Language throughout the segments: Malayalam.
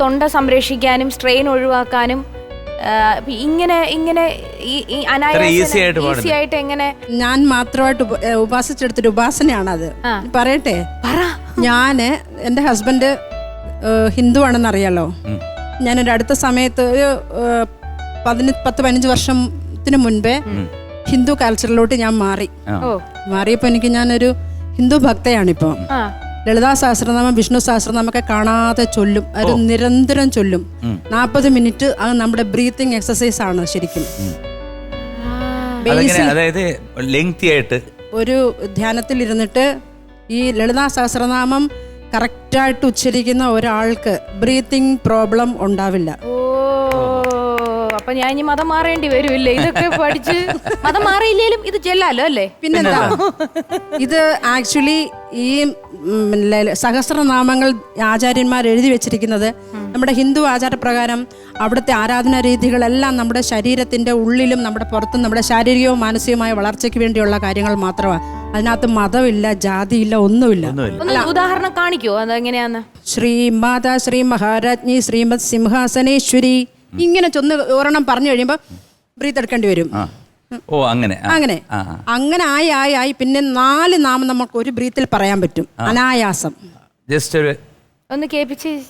തൊണ്ട സംരക്ഷിക്കാനും സ്ട്രെയിൻ ഒഴിവാക്കാനും ഇങ്ങനെ ഇങ്ങനെ ഈ- ഈസി ആയിട്ട് എങ്ങനെ ഞാൻ മാത്രമായിട്ട് ഉപാസിച്ചെടുത്തൊരു ഉപാസനയാണ് അത് പറയട്ടെ? പറ. ഞാൻ എന്റെ ഹസ്ബൻഡ് ഹിന്ദു ആണെന്ന് അറിയാലോ ഞാനൊരു അടുത്ത സമയത്ത് ഒരു പതിന പത്ത് പതിനഞ്ച് വർഷത്തിന് മുൻപേ ഹിന്ദു കൾച്ചറിലോട്ട് ഞാൻ മാറി. ഓ. മാറിയപ്പോൾ എനിക്ക് ഞാനൊരു ഹിന്ദു ഭക്തയാണിപ്പോൾ ആ. ലളിതാ സഹസ്രനാമം വിഷ്ണു സഹസ്രനാമം ഒക്കെ കാണാതെ ചൊല്ലും. അത് നിരന്തരം ചൊല്ലും. നാൽപ്പത് മിനിറ്റ് അത് നമ്മുടെ ബ്രീത്തിങ് എക്സസൈസ് ആണ് ശരിക്കും. അതായത് ലെങ്തി ആയിട്ട്. ഒരു ധ്യാനത്തിൽ ഇരുന്നിട്ട് ഈ ലളിതാ സഹസ്രനാമം കറക്റ്റായിട്ട് ഉച്ചരിക്കുന്ന ഒരാൾക്ക് ബ്രീത്തിങ് പ്രോബ്ലം ഉണ്ടാവില്ല. ഓ. അപ്പൊ ഞാൻ ഇനി മതം മാറേണ്ടി വരുമില്ലേ? ഇതൊക്കെ പഠിച്ച് മതം മാറിയില്ലേലും ഇത് ചെല്ലാലോ അല്ലേ? പിന്നെന്താ? ഇത് ആക്ച്വലി ഈ സഹസ്രനാമങ്ങൾ ആചാര്യന്മാർ എഴുതി വെച്ചിരിക്കുന്നത് നമ്മുടെ ഹിന്ദു ആചാരപ്രകാരം അവിടുത്തെ ആരാധനാ രീതികളെല്ലാം നമ്മുടെ ശരീരത്തിന്റെ ഉള്ളിലും നമ്മുടെ പുറത്തും നമ്മുടെ ശാരീരികവും മാനസികവുമായ വളർച്ചയ്ക്ക് വേണ്ടിയുള്ള കാര്യങ്ങൾ മാത്രമാണ്. അതിനകത്ത് മതമില്ല ജാതിയില്ല ഒന്നുമില്ല. ഒന്നുമില്ല. ഒന്ന് ഉദാഹരണം കാണിക്കോ അതെങ്ങനെയാന്ന്? ശ്രീ മാതാ ശ്രീ മഹാരാജ്ഞി ശ്രീമത് സിംഹാസനേശ്വരി. ഇങ്ങനെ ചൊന്ന് ഒരെണ്ണം പറഞ്ഞു കഴിയുമ്പോൾ ബ്രീത്ത് എടുക്കേണ്ടി വരും. ഓ അങ്ങനെ. അങ്ങനെ. അങ്ങനെ ആയി ആയി ആയി. പിന്നെ നാല് നാമം നമുക്ക് ഒരു ബ്രീത്തിൽ പറയാൻ പറ്റും. അനായാസം. ജസ്റ്റ് ഒരു ഒന്ന് കേൾപ്പിച്ച്.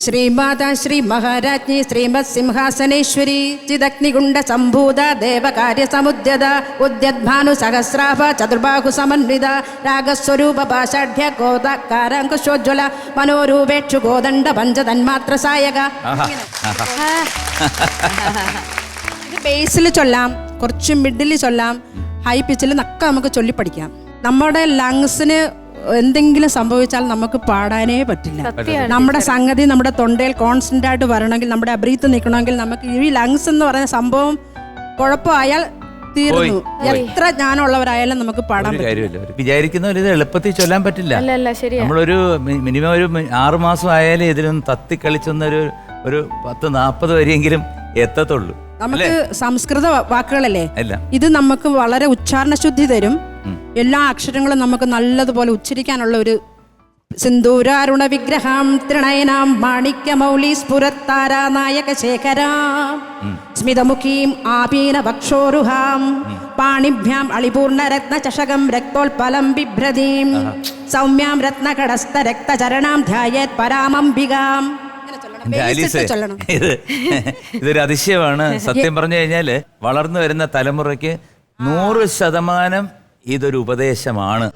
ശ്രീമാതാ ശ്രീ മഹാരാജ്ഞി ശ്രീമത് സിംഹാസനേശ്വരി ചിദഗ്നികുണ്ട സംഭൂത ദേവകാര്യ സമുദ്ധ്യത ഉദ്യദ്ഭാനു സഹസ്രാഭ ചതുർബാഹു സമന്വിത രാഗസ്വരൂപ പാഷാഢ്യ ഗോദ കാരാങ്കുശോജ്വല മനോരൂപേക്ഷു ഗോദണ്ഡ പഞ്ചതന്മാത്ര സായക. ഇത് ബേസിൽ ചൊല്ലാം കുറച്ച് മിഡിൽ ചൊല്ലാം ഹൈ പിച്ചിൽ നക്ക നമുക്ക് ചൊല്ലി പഠിക്കാം നമ്മുടെ ലങ്സിന് എന്തെങ്കിലും സംഭവിച്ചാൽ നമുക്ക് പാടാനേ പറ്റില്ല. നമ്മുടെ സംഗതി നമ്മുടെ തൊണ്ടയിൽ കോൺസ്റ്റന്റ് ആയിട്ട് വരണമെങ്കിൽ നമ്മുടെ അബ്രീത്ത് നിൽക്കണമെങ്കിൽ നമുക്ക് ഈ ലങ്സ് എന്ന് പറയുന്ന സംഭവം കുഴപ്പമായാൽ തീർന്നു. എത്ര ജ്ഞാനമുള്ളവരായാലും നമുക്ക് പാടാൻ ഒരു കാര്യമില്ല. ഒരു വിചാരിക്കുന്ന പോലെ ഇത് എളുപ്പത്തിൽ ചൊല്ലാൻ പറ്റില്ല. നമ്മളൊരു മിനിമം ഒരു ആറു മാസം ആയാലേ ഇതിലൊന്ന് തത്തിക്കളിച്ചൊന്നൊരു ഒരു പത്ത് നാൽപ്പത് വരെയെങ്കിലും എത്തത്തുള്ളൂ. നമുക്ക് സംസ്കൃത വാക്കുകളല്ലേ? അല്ല. ഇത് നമുക്ക് വളരെ ഉച്ചാരണ ശുദ്ധി തരും. എല്ലാ അക്ഷരങ്ങളും നമുക്ക് നല്ലതുപോലെ ഉച്ചരിക്കാനുള്ള ഒരു സിന്ദൂരാരുണ വിഗ്രഹം ത്രിണയനാം മാണിക്യമൗലി സ്ഫുരത്താര നായക ശേഖരാം സ്മിതമുഖീം ആപീന ഭക്ഷോരുഹാം പാണിഭ്യാം അളിപൂർണ രത്ന ചഷകം രക്തോൽപലം ബിഭ്രതീം സൗമ്യാം രത്നകടസ്ഥ രക്തചരണാം ധ്യായേത് പരാമംബികാം. ഇത് ഇതൊരു അതിശയമാണ്. സത്യം പറഞ്ഞു കഴിഞ്ഞാൽ വളർന്നു വരുന്ന തലമുറയ്ക്ക് നൂറ് ശതമാനം ഇതൊരു ഉപദേശമാണ്.